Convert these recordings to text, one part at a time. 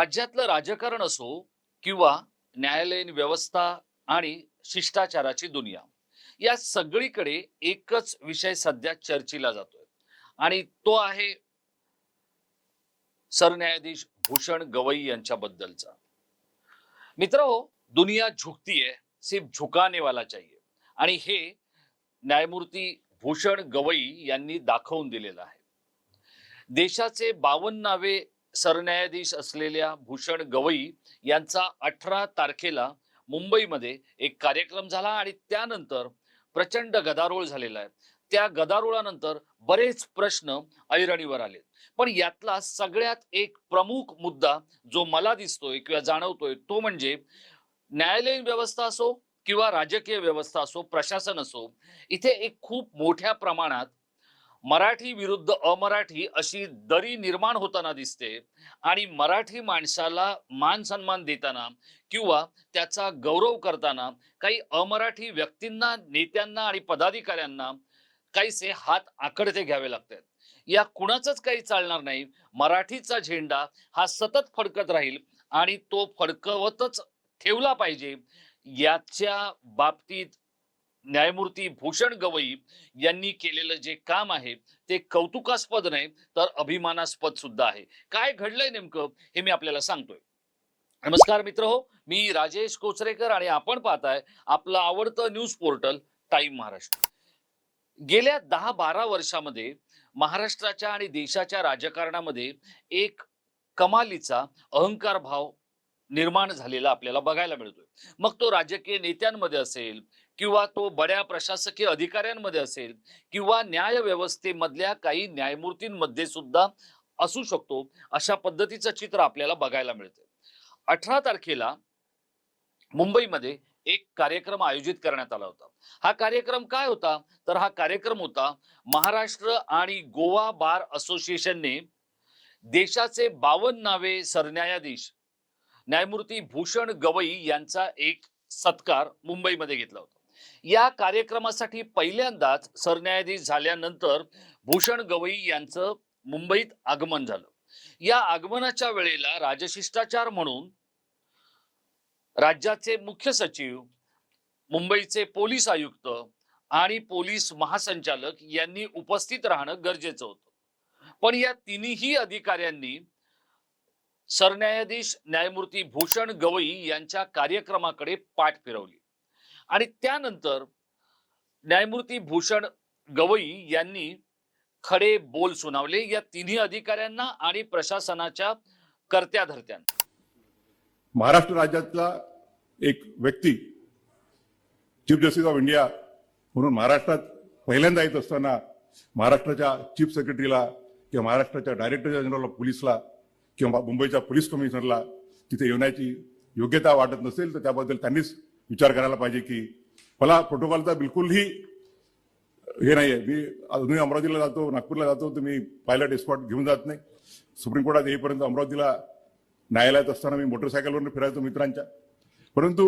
राज्यातलं राजकारण असो किंवा न्यायालयीन व्यवस्था आणि शिष्टाचाराची दुनिया या सगळीकडे एकच विषय सध्या चर्चेला जातोय. आणि तो आहे सरन्यायाधीश भूषण गवई यांच्याबद्दलचा. मित्र हो दुनिया झुकती है सिर्फ झुकाने वाला चाहिए आणि हे न्यायमूर्ती भूषण गवई यांनी दाखवून दिलेलं आहे. देशाचे बावन्नावे सरन्यायाधीश असलेल्या भूषण गवई यांचा अठरा तारखेला मुंबईमध्ये एक कार्यक्रम झाला आणि त्यानंतर प्रचंड गदारोळ झालेला आहे. त्या गदारोळानंतर बरेच प्रश्न ऐरणीवर आले. पण यातला सगळ्यात एक प्रमुख मुद्दा जो मला दिसतोय किंवा जाणवतोय तो म्हणजे न्यायालयीन व्यवस्था असो किंवा राजकीय व्यवस्था असो प्रशासन असो इथे एक खूप मोठ्या प्रमाणात मराठी विरुद्ध अमराठी अशी दरी निर्माण होताना दिसते आणि मराठी माणसाला मान सन्मान देताना किंवा त्याचा गौरव करताना काही अमराठी व्यक्तींना नेत्यांना आणि पदाधिकाऱ्यांना काहीसे हात आकडते घ्यावे लागतात या कुणाचंच काही चालणार नाही. मराठीचा झेंडा हा सतत फडकत राहील आणि तो फडकवतच ठेवला पाहिजे. याच्या बाबतीत न्यायमूर्ती भूषण गवई यांनी केलेलं जे काम आहे ते कौतुकास्पद नाही तर अभिमानास्पद सुद्धा आहे. काय घडलंय नेमकं हे मी आपल्याला सांगतोय. नमस्कार मित्र हो मी राजेश कोचरेकर आणि आपण पाहताय आपलं आवडतं न्यूज पोर्टल टाइम महाराष्ट्र. गेल्या दहा बारा वर्षामध्ये महाराष्ट्राच्या आणि देशाच्या राजकारणामध्ये एक कमालीचा अहंकार भाव निर्माण झालेला आपल्याला बघायला मिळतोय. मग तो राजकीय नेत्यांमध्ये असेल किंवा तो बड्या प्रशासकीय अधिकाऱ्यांमध्ये असेल किंवा न्याय व्यवस्थेमधल्या काही न्यायमूर्तींमध्ये सुद्धा असू शकतो अशा पद्धतीचं चित्र आपल्याला बघायला मिळते अठरा तारखेला मुंबईमध्ये एक कार्यक्रम आयोजित करण्यात आला होता. हा कार्यक्रम काय होता? तर हा कार्यक्रम होता महाराष्ट्र आणि गोवा बार असोसिएशनने देशाचे बावन्नावे सरन्यायाधीश न्यायमूर्ती भूषण गवई यांचा एक सत्कार मुंबईमध्ये घेतला होता. या कार्यक्रमासाठी पहिल्यांदाच सरन्यायाधीश झाल्यानंतर भूषण गवई यांचं मुंबईत आगमन झालं. या आगमनाच्या वेळेला राजशिष्टाचार म्हणून राज्याचे मुख्य सचिव मुंबईचे पोलीस आयुक्त आणि पोलीस महासंचालक यांनी उपस्थित राहणं गरजेचं होतं. पण या तिन्ही अधिकाऱ्यांनी सरन्यायाधीश न्यायमूर्ती भूषण गवई यांच्या कार्यक्रमाकडे पाठ फिरवली. आणि त्यानंतर न्यायमूर्ती भूषण गवई यांनी खडे बोल सुनावले. या तिन्ही अधिकाऱ्यांना आणि प्रशासनाच्या कर्त्या धर्त्यांना. महाराष्ट्र राज्यातला एक व्यक्ती चीफ जस्टिस ऑफ इंडिया म्हणून महाराष्ट्रात पहिल्यांदा येत असताना महाराष्ट्राच्या चीफ सेक्रेटरीला किंवा महाराष्ट्राच्या डायरेक्टर जनरल ऑफ पोलीसला किंवा मुंबईच्या पोलीस कमिशनरला तिथे येण्याची योग्यता वाटत नसेल तर त्याबद्दल त्यांनीच विचार करायला पाहिजे की मला प्रोटोकॉलचा बिलकुलही हे नाही आहे मी अजूनही अमरावतीला जातो नागपूरला जातो तर मी पायलट एस्कॉट घेऊन जात नाही. सुप्रीम कोर्टात येईपर्यंत अमरावतीला न्यायालयात असताना मी मोटरसायकलवरून फिरायचो मित्रांच्या. परंतु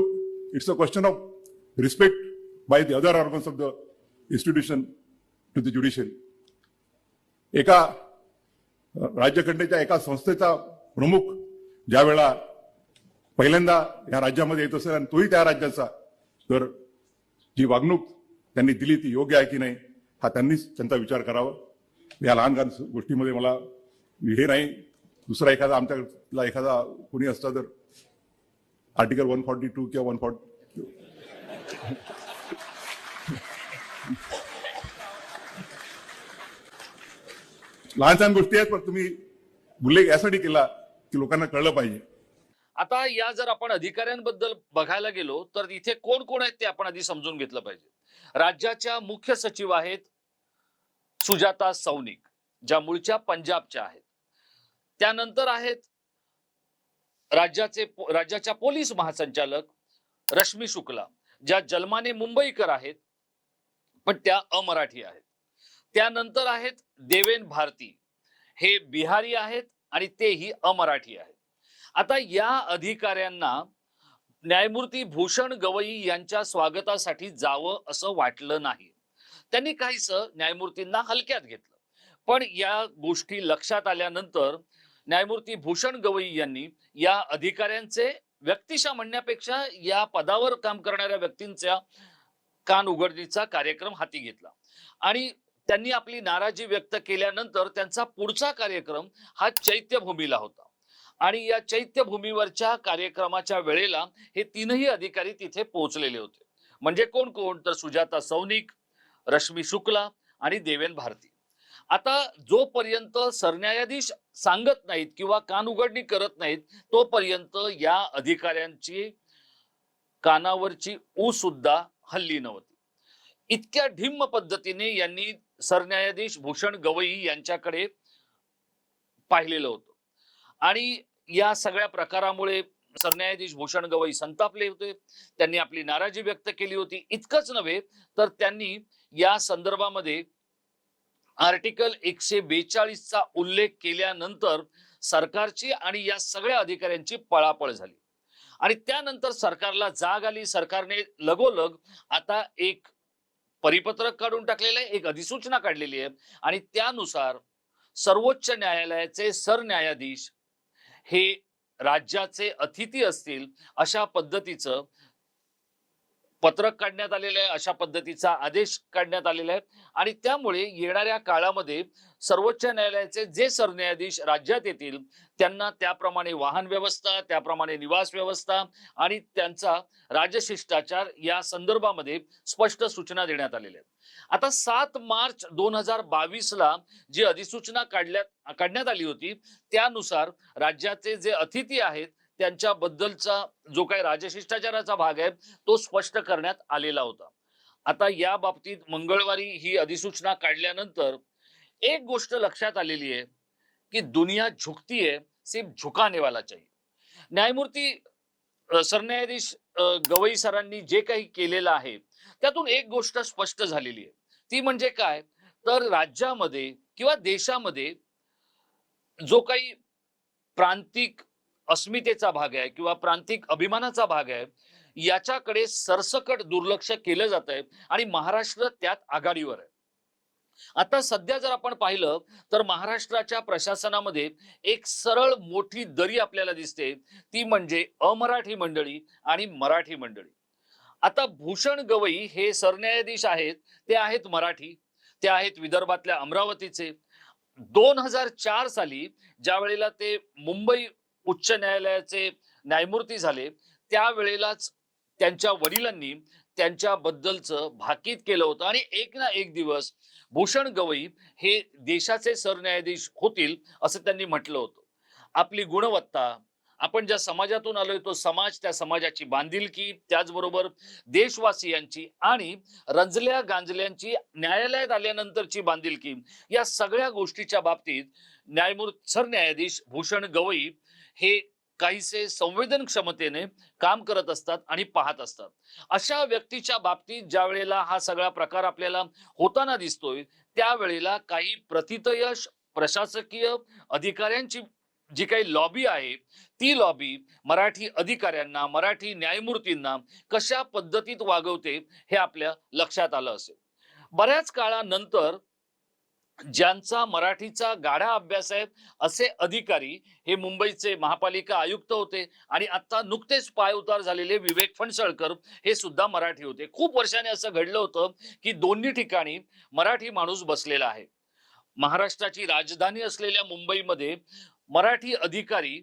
it's a question of respect by the other organs of the institution to the judiciary एका राज्यघटनेच्या एका संस्थेचा प्रमुख ज्या वेळा पहिल्यांदा या राज्यामध्ये येत असेल आणि तोही त्या राज्याचा. तर जी वागणूक त्यांनी दिली ती योग्य आहे की नाही हा त्यांनीच त्यांचा विचार करावा. या लहान लहान गोष्टीमध्ये मला हे नाही दुसरा एखादा आमच्याला एखादा कोणी असता तर आर्टिकल वन फॉर्टी टू किंवा वन फॉर्टी लहान लहान गोष्टी आहेत पण तुम्ही उल्लेख यासाठी केला की लोकांना कळलं पाहिजे. आता या जर आपण अधिकाऱ्यांबद्दल बघायला गेलो तर इथे कोण कोण आहेत ते आपण आधी समजून घेतलं पाहिजे. राज्याच्या मुख्य सचिव आहेत सुजाता सौनिक ज्या मूळच्या पंजाबच्या आहेत. त्यानंतर आहेत राज्याचे राज्याच्या पोलीस महासंचालक रश्मी शुक्ला ज्या जन्माने मुंबईकर आहेत पण त्या अमराठी आहेत. त्यानंतर आहेत देवेन भारती. हे बिहारी आहेत आणि तेही अमराठी आहेत. आता या अधिकाऱ्यांना न्यायमूर्ती भूषण गवई यांच्या स्वागतासाठी जावं असं वाटलं नाही. त्यांनी काहीस न्यायमूर्तींना हलक्यात घेतलं. पण या गोष्टी लक्षात आल्यानंतर न्यायमूर्ती भूषण गवई यांनी या अधिकाऱ्यांचे व्यक्तिशा म्हणण्यापेक्षा या पदावर काम करणाऱ्या व्यक्तींच्या कान उघडणीचा कार्यक्रम हाती घेतला. आणि त्यांनी आपली नाराजी व्यक्त केल्यानंतर त्यांचा पुढचा कार्यक्रम हा चैत्यभूमीला होता. आणि या चैत्यभूमीवरच्या कार्यक्रमाच्या वेळेला हे तीनही अधिकारी तिथे पोहोचलेले होते. म्हणजे कोण कोण? तर सुजाता सौनिक रश्मी शुक्ला आणि देवेन भारती. आता जोपर्यंत सरन्यायाधीश सांगत नाहीत किंवा कान उघडणी करत नाहीत तोपर्यंत या अधिकाऱ्यांची कानावरची ऊ सुद्धा हल्ली नव्हती. इतक्या ढिम्म पद्धतीने यांनी सरन्यायाधीश भूषण गवई यांच्याकडे पाहिलेलं होतं. आणि या सगळ्या प्रकारामुळे सरन्यायाधीश भूषण गवई संतापले होते. त्यांनी आपली नाराजी व्यक्त केली होती. इतकंच नव्हे तर त्यांनी या संदर्भामध्ये आर्टिकल एकशे बेचाळीसचा उल्लेख केल्यानंतर सरकारची आणि या सगळ्या अधिकाऱ्यांची पळापळ झाली. आणि त्यानंतर सरकारला जाग आली. सरकारने लगोलग आता एक परिपत्रक काढून टाकलेलं आहे एक अधिसूचना काढलेली आहे. आणि त्यानुसार सर्वोच्च न्यायालयाचे सरन्यायाधीश हे राज्याचे अतिथी असतील अशा पद्धतीचं पत्रक काढण्यात आलेलं आहे अशा पद्धतीचा आदेश काढण्यात आलेला आहे. आणि त्यामुळे येणाऱ्या काळामध्ये सर्वोच्च न्यायालयाचे जे सरन्यायाधीश राज्यात येतील त्यांना त्याप्रमाणे वाहन व्यवस्था त्याप्रमाणे निवास व्यवस्था आणि त्यांचा राजशिष्टाचार या संदर्भामध्ये स्पष्ट सूचना देण्यात आलेल्या आहेत. आता सात मार्च दोन हजार बावीस ला जी अधिसूचना काढल्यात काढण्यात आली होती त्यानुसार राज्याचे जे अतिथी आहेत त्यांच्याबद्दलचा जो काही राजशिष्टाचाराचा भाग आहे तो स्पष्ट करण्यात आलेला होता. आता या बाबतीत मंगळवारी ही अधिसूचना काढल्यानंतर एक गोष्ट लक्षात आलेली आहे की दुनिया झुकती है सिर्फ झुकाने वाला चाहिए न्यायमूर्ती सरन्यायाधीश गवई सरांनी जे काही केलेलं आहे त्यातून एक गोष्ट स्पष्ट झालेली आहे. ती म्हणजे काय? तर राज्यामध्ये किंवा देशामध्ये जो काही प्रांतिक अस्मितेचा भाग आहे किंवा प्रांतिक अभिमानाचा भाग आहे याच्याकडे सरसकट दुर्लक्ष केलं जात आहे आणि महाराष्ट्र त्यात आघाडीवर आहे. आता सध्या जर आपण पाहिलं तर महाराष्ट्राच्या प्रशासनामध्ये एक सरळ मोठी दरी आपल्याला दिसते ती म्हणजे अमराठी मंडळी आणि मराठी मंडळी. आता भूषण गवई हे सरन्यायाधीश आहेत ते आहेत मराठी ते आहेत विदर्भातल्या अमरावतीचे. दोन हजार चार साली ज्या वेळेला ते मुंबई उच्च न्यायालयाचे न्यायमूर्ती झाले त्यावेळेलाच त्यांच्या वडिलांनी त्यांच्याबद्दलचं भाकीत केलं होतं. आणि एक ना एक दिवस भूषण गवई हे देशाचे सरन्यायाधीश होतील असं त्यांनी म्हटलं होतं. आपली गुणवत्ता आपण ज्या समाजातून आलोय तो समाज त्या समाजाची बांधिलकी त्याचबरोबर देशवासियांची आणि रंजल्या गांजल्यांची न्यायालयात आल्यानंतरची बांधिलकी या सगळ्या गोष्टीच्या बाबतीत न्यायमूर्ती सरन्यायाधीश भूषण गवई हे काहीसे संवेदन क्षमतेने काम करत असतात आणि पाहत असतात. अशा व्यक्तीच्या बाबतीत ज्या वेळेला हा सगळा प्रकार आपल्याला होताना दिसतोय त्यावेळेला काही प्रतितयश प्रशासकीय अधिकाऱ्यांची जी काही लॉबी आहे ती लॉबी मराठी अधिकाऱ्यांना मराठी न्यायमूर्तींना कशा पद्धतीत वागवते हे आपल्या लक्षात आलं असेल. बऱ्याच काळानंतर ज्यांचा मराठीचा गाढा अभ्यास आहे असे अधिकारी हे मुंबईचे महापालिका आयुक्त होते आणि आता नुकतेच पायउतार झालेले विवेक फणसळकर हे सुद्धा मराठी होते. खूप वर्षाने असं घडलं होतं की दोन्ही ठिकाणी मराठी माणूस बसलेला आहे. महाराष्ट्राची राजधानी असलेल्या मुंबईमध्ये मराठी अधिकारी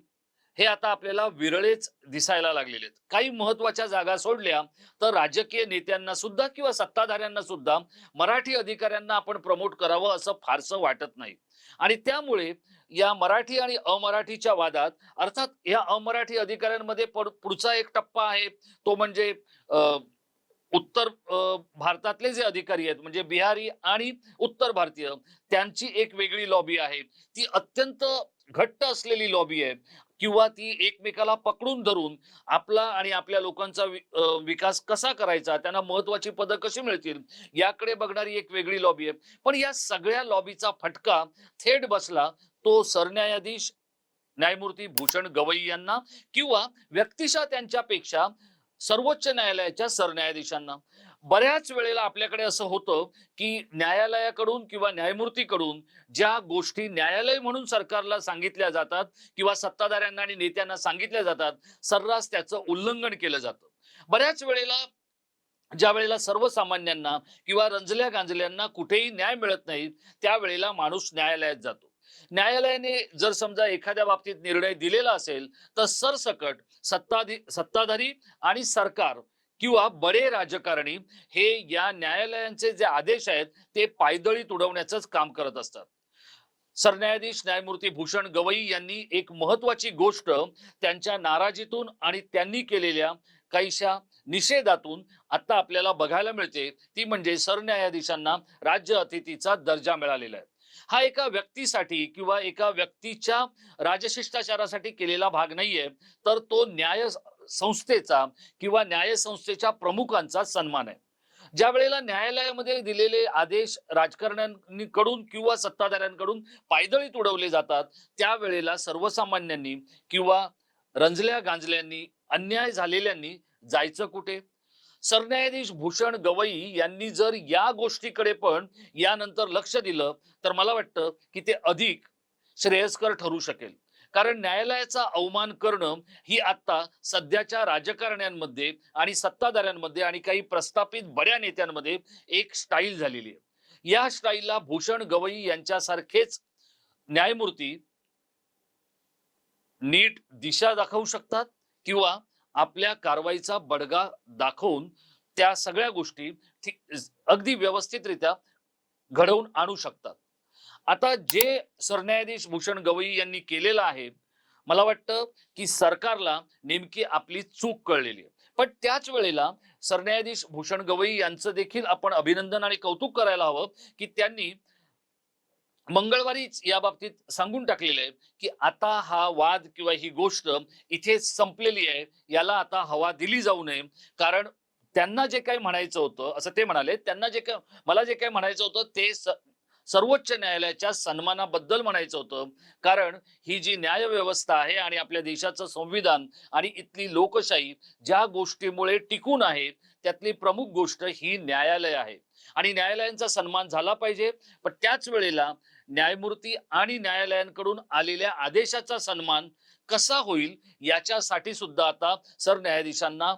हे आता आपल्याला विरळेच दिसायला लागलेले आहेत. काही महत्त्वाच्या जागा सोडल्या तर राजकीय नेत्यांना सुद्धा किंवा सत्ताधाऱ्यांना सुद्धा मराठी अधिकाऱ्यांना आपण प्रमोट करावं असं फारसं वाटत नाही. आणि त्यामुळे या मराठी आणि अमराठीच्या वादात अर्थात या अमराठी अधिकाऱ्यांमध्ये पुढचा एक टप्पा आहे. तो म्हणजे उत्तर भारतातले जे अधिकारी आहेत म्हणजे बिहारी आणि उत्तर भारतीय त्यांची एक वेगळी लॉबी आहे. ती अत्यंत घट्ट असलेली लॉबी आहे. किंवा ती एकमेकाला पकडून धरून आपला आणि आपल्या लोकांचा विकास कसा करायचा त्यांना महत्वाची पदं कशी मिळतील याकडे बघणारी एक वेगळी लॉबी आहे. पण या सगळ्या लॉबीचा फटका थेट बसला तो सरन्यायाधीश न्यायमूर्ती भूषण गवई यांना किंवा व्यक्तिशा त्यांच्यापेक्षा सर्वोच्च न्यायालयाच्या सरन्यायाधीशांना. बऱ्याच वेळेला आपल्याकडे असं होतं की न्यायालयाकडून किंवा न्यायमूर्तीकडून ज्या गोष्टी न्यायालय म्हणून सरकारला सांगितल्या जातात किंवा सत्ताधाऱ्यांना आणि नेत्यांना सांगितल्या जातात सर्रास त्याचं उल्लंघन केलं जातं. बऱ्याच वेळेला ज्या वेळेला सर्वसामान्यांना किंवा रंजल्या गांजल्यांना कुठेही न्याय मिळत नाही त्यावेळेला माणूस न्यायालयात जातो. न्यायालयाने जर समजा एखाद्या बाबतीत निर्णय दिलेला असेल तर सरसकट सत्ताधी सत्ताधारी आणि सरकार किंवा बडे राजकारणी हे या न्यायालयांचे जे आदेश आहेत ते पायदळीत तुडवण्याचंच काम करत असतात. सरन्यायाधीश न्यायमूर्ती भूषण गवई यांनी एक महत्वाची गोष्ट त्यांच्या नाराजीतून आणि त्यांनी केलेल्या काहीशा निषेधातून आता आपल्याला बघायला मिळते. ती म्हणजे सरन्यायाधीशांना राज्य अतिथीचा दर्जा मिळालेला आहे. हा एका व्यक्तीसाठी किंवा एका व्यक्तीच्या राजशिष्टाचारासाठी केलेला भाग नाहीये तर तो न्याय संस्थेचा किंवा न्याय संस्थेच्या प्रमुखांचा सन्मान आहे. ज्या वेळेला न्यायालयामध्ये दिलेले आदेश राजकारण्यांकडून किंवा सत्ताधाऱ्यांकडून पायदळीत उडवले जातात त्यावेळेला सर्वसामान्यांनी किंवा रंजल्या गांजल्यांनी अन्याय झालेल्यांनी जायचं कुठे? सरन्यायाधीश भूषण गवई यांनी जर या गोष्टीकडे पण यानंतर लक्ष दिलं तर मला वाटतं की ते अधिक श्रेयस्कर ठरू शकेल. कारण न्यायालयाचा अवमान करणं ही आता सध्याच्या राजकारण्यांमध्ये आणि सत्ताधाऱ्यांमध्ये आणि काही प्रस्थापित बड्या नेत्यांमध्ये एक स्टाईल झालेली आहे. या स्टाईलला भूषण गवई यांच्यासारखेच न्यायमूर्ती नीट दिशा दाखवू शकतात किंवा आपल्या कारवाईचा बडगा दाखवून त्या सगळ्या गोष्टी अगदी व्यवस्थितरित्या घडवून आणू शकतात. आता जे सरन्यायाधीश भूषण गवई यांनी केलेलं आहे मला वाटतं की सरकारला नेमकी आपली चूक कळलेली आहे. पण त्याच वेळेला सरन्यायाधीश भूषण गवई यांचं देखील आपण अभिनंदन आणि कौतुक करायला हवं की त्यांनी मंगळवारीच या बाबतीत सांगून टाकलेलं आहे की आता हा वाद किंवा ही गोष्ट इथे संपलेली आहे याला आता हवा दिली जाऊ नये. कारण त्यांना जे काही म्हणायचं होतं असं ते म्हणाले त्यांना जे काय मला जे काही म्हणायचं होतं ते सर्वोच्च न्यायालयाच्या सन्मानाबद्दल म्हणायचं होतं. कारण ही जी न्याय व्यवस्था आहे आणि आपल्या देशाचं संविधान आणि इथली लोकशाही ज्या गोष्टीमुळे टिकून आहे त्यातली प्रमुख गोष्ट ही न्यायालय आहे. आणि न्यायालयांचा सन्मान झाला पाहिजे. पण त्याच वेळेला न्यायमूर्ती आणि न्यायालयांकडून आलेल्या आदेशाचा सन्मान कसा होईल याच्यासाठी सुद्धा आता सरन्यायाधीशांना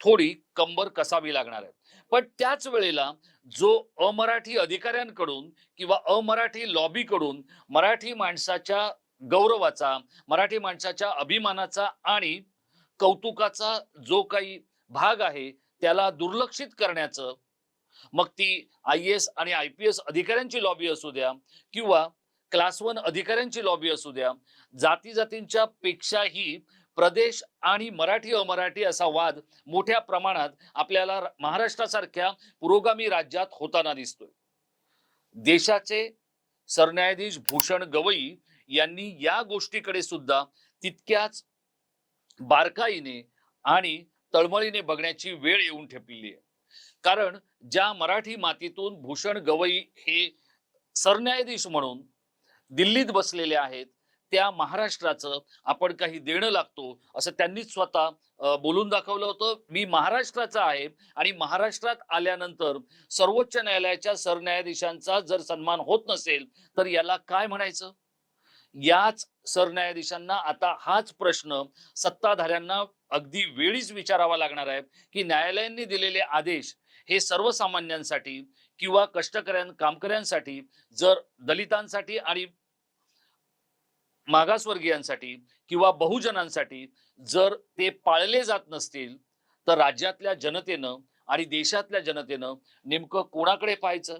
थोडी कंबर कसावी लागणार आहे. पण त्याच वेळेला जो अमराठी अधिकाऱ्यांकडून किंवा अमराठी लॉबीकडून मराठी माणसाच्या गौरवाचा मराठी माणसाच्या अभिमानाचा आणि कौतुकाचा जो काही भाग आहे त्याला दुर्लक्षित करण्याचं मग ती आय एस आणि आय पी एस अधिकाऱ्यांची लॉबी असू द्या किंवा क्लास वन अधिकाऱ्यांची लॉबी असू द्या जाती जातींच्या पेक्षाही प्रदेश आणि मराठी अमराठी असा वाद मोठ्या प्रमाणात आपल्याला महाराष्ट्रासारख्या पुरोगामी राज्यात होताना दिसतोय. देशाचे सरन्यायाधीश भूषण गवई यांनी या गोष्टीकडे सुद्धा तितक्याच बारकाईने आणि तळमळीने बघण्याची वेळ येऊन ठेपलेली आहे. कारण ज्या मराठी मातीतून भूषण गवई हे सरन्यायाधीश म्हणून दिल्लीत बसलेले आहेत त्या महाराष्ट्राचं आपण काही देणं लागतो असं त्यांनीच स्वतः बोलून दाखवलं होतं. मी महाराष्ट्राचा आहे आणि महाराष्ट्रात आल्यानंतर सर्वोच्च न्यायालयाच्या सरन्यायाधीशांचा जर सन्मान होत नसेल तर याला काय म्हणायचं? याच सरन्यायाधीशांना आता हाच प्रश्न सत्ताधाऱ्यांना अगदी वेळीच विचारावा लागणार आहे की न्यायालयांनी दिलेले आदेश हे सर्वसामान्यांसाठी किंवा कष्टकऱ्यां कामकऱ्यांसाठी जर दलितांसाठी आणि मागासवर्गीयांसाठी किंवा बहुजनांसाठी जर ते पाळले जात नसतील तर राज्यातल्या जनतेनं आणि देशातल्या जनतेनं नेमकं कोणाकडे पाहायचं?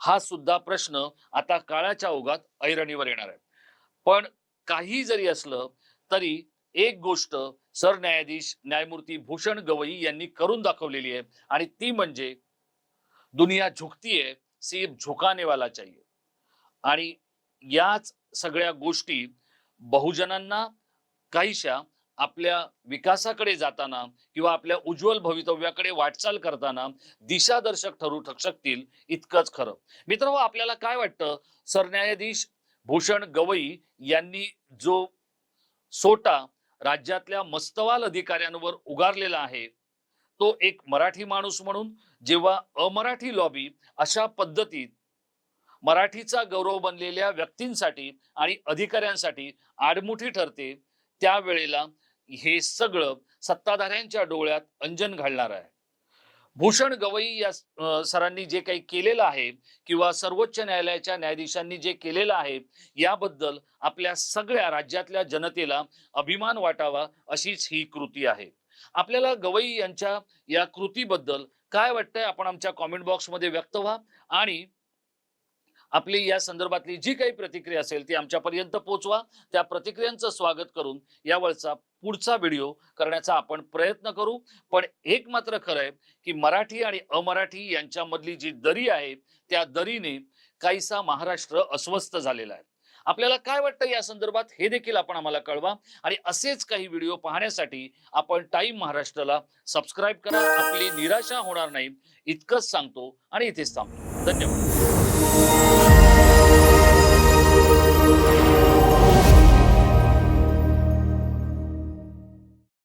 हा सुद्धा प्रश्न आता काळाच्या ओघात ऐरणीवर येणार आहे. पण काही जरी असलं तरी एक गोष्ट सरन्यायाधीश न्यायमूर्ती भूषण गवई यांनी करून दाखवलेली आहे आणि ती म्हणजे दुनिया झुकती सी सिर्फ वाला चाहिए आणि याच सगळ्या गोष्टी बहुजनांना काहीशा आपल्या विकासाकडे जाताना किंवा आपल्या उज्ज्वल भवितव्याकडे वाटचाल करताना दिशादर्शक ठरू शकतील इतकंच खरं. मित्र आपल्याला काय वाटतं? सरन्यायाधीश भूषण गवई यांनी जो सोटा राज्यातल्या मस्तवाल अधिकाऱ्यांवर उगारलेला आहे तो एक मराठी माणूस म्हणून जेव्हा अमराठी लॉबी अशा पद्धतीत मराठीचा गौरव बनलेल्या व्यक्तींसाठी आणि अधिकाऱ्यांसाठी आडमुठी ठरते त्यावेळेला हे सगळं सत्ताधाऱ्यांच्या डोळ्यात अंजन घालणार आहे. भूषण गवई या सरांनी जे काही केलेलं आहे किंवा सर्वोच्च न्यायालयाच्या न्यायाधीशांनी जे केलेलं आहे याबद्दल आपल्या सगळ्या राज्यातल्या जनतेला अभिमान वाटावा अशीच ही कृती आहे. आपल्याला गवई यांच्या या कृतीबद्दल काय वाटतंय? आपण आमच्या कॉमेंट बॉक्समध्ये व्यक्त व्हा आणि आपली या संदर्भातली जी काही प्रतिक्रिया असेल ती आमच्यापर्यंत पोहोचवा त्या प्रतिक्रियांचं स्वागत करून यावरचा पुढचा व्हिडिओ करण्याचा आपण प्रयत्न करू. पण एक मात्र खरं आहे की मराठी आणि अमराठी यांच्यामधली जी दरी आहे त्या दरीने काहीसा महाराष्ट्र अस्वस्थ झालेला आहे. आपल्याला काय वाटतं या संदर्भात? हे देखील आपण आम्हाला कळवा. आणि असेच काही व्हिडिओ पाहण्यासाठी आपण टाइम महाराष्ट्राला सबस्क्राईब करा. आपली निराशा होणार नाही. इतकंच सांगतो आणि इथेच थांबतो. धन्यवाद.